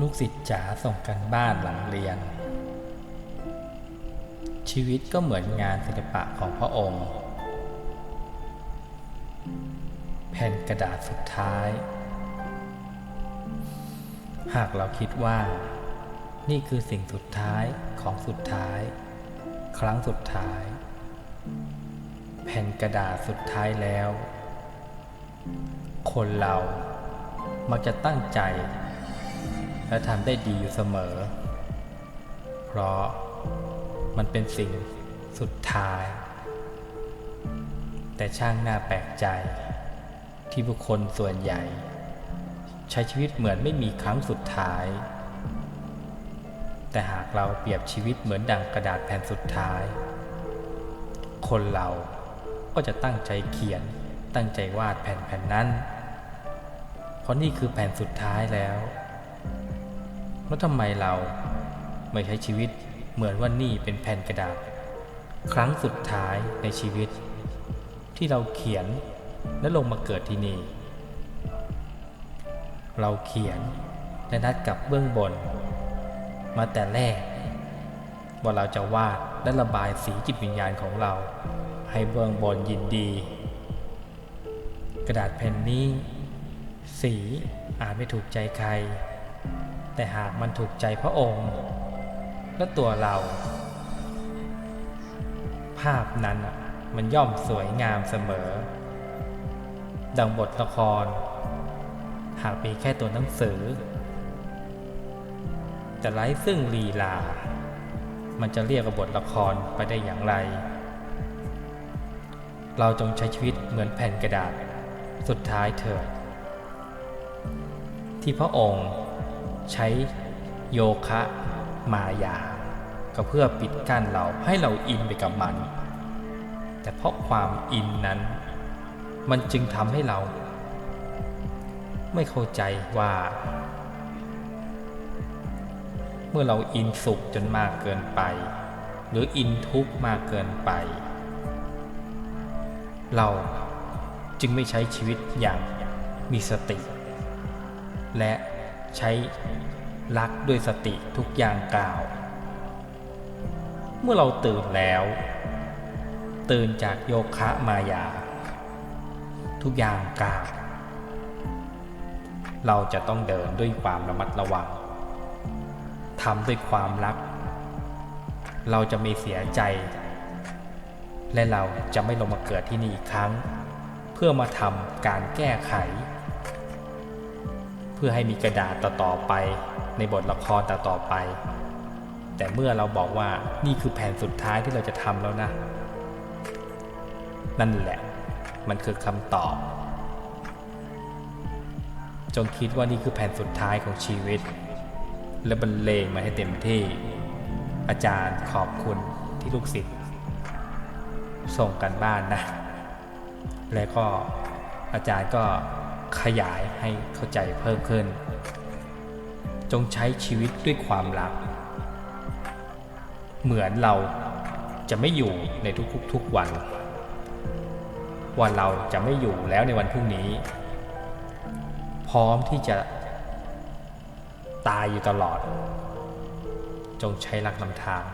ลูกศิษย์จ๋าส่งกันบ้านหลังเรียน ชีวิตก็เหมือนงานศิลปะของพระองค์ แผ่นกระดาษสุดท้าย หากเราคิดว่า นี่คือสิ่งสุดท้ายของสุดท้าย ครั้งสุดท้าย แผ่นกระดาษสุดท้ายแล้ว คนเรา มักจะตั้งใจ และทำได้ดีอยู่เสมอ เพราะมันเป็นสิ่งสุดท้าย แต่ช่างน่าแปลกใจ ที่บุคคลส่วนใหญ่ ใช้ชีวิตเหมือนไม่มีครั้งสุดท้าย แต่หากเราเปรียบชีวิตเหมือนดังกระดาษแผ่นสุดท้าย คนเราก็จะตั้งใจเขียนตั้งใจวาดแผ่นแผ่นนั้น เพราะนี่คือแผ่นสุดท้ายแล้ว แล้วทำไมเราไม่ใช้ชีวิตเหมือนว่านี่เป็นแผ่นกระดาษ ครั้งสุดท้ายในชีวิต ที่เราเขียนและลงมาเกิดที่นี่ เราเขียนและนัดกับเบื้องบน มาแต่แรก ว่าเราจะวาดและระบายสีจิตวิญญาณของเรา ให้เบื้องบนยินดี กระดาษแผ่นนี้ สีอาจไม่ถูกใจใคร แต่หากมันถูกใจพระองค์ และตัวเรา ภาพนั้นมันย่อมสวยงามเสมอ ดังบทละคร หากมีแค่ตัวหนังสือ แต่ไร้ซึ่งลีลา มันจะเรียกว่าบทละครไปได้อย่างไร เราจงใช้ชีวิตเหมือนแผ่นกระดาษสุดท้ายเถิด ที่พระองค์ใช้โยคะมายา ก็เพื่อปิดกั้นเราให้เราอินไปกับมัน แต่เพราะความอินนั้น มันจึงทำให้เรา ไม่เข้าใจว่า เมื่อเราอินสุขจนมากเกินไป หรืออินทุกข์มากเกินไป เราจึงไม่ใช้ชีวิตอย่างมีสติ และใช้รักด้วยสติทุกอย่างกล่าว เมื่อเราตื่นแล้ว ตื่นจากโยคะมายา ทุกอย่างกล่าว เราจะต้องเดินด้วยความระมัดระวังทำด้วยความรัก เราจะไม่เสียใจ และเราจะไม่ลงมาเกิดที่นี่อีกครั้ง เพื่อมาทำการแก้ไข พื่อให้มีกระดาษต่อๆไป ในบทละครต่อๆไป แต่เมื่อเราบอกว่านี่คือแผนสุดท้ายที่เราจะทำแล้วนะ นั่นแหละ มันคือคำตอบ จงคิดว่านี่คือแผนสุดท้ายของชีวิต และบรรเลงมาให้เต็มที่ อาจารย์ขอบคุณที่ลูกศิษย์ส่งกันบ้านนะ และก็อาจารย์ก็ ขยายให้เข้าใจเพิ่มขึ้น จงใช้ชีวิตด้วยความรัก เหมือนเราจะไม่อยู่ในทุกๆวันว่าเราจะไม่อยู่แล้วในวันพรุ่งนี้ พร้อมที่จะตายอยู่ตลอด จงใช้รักนำทาง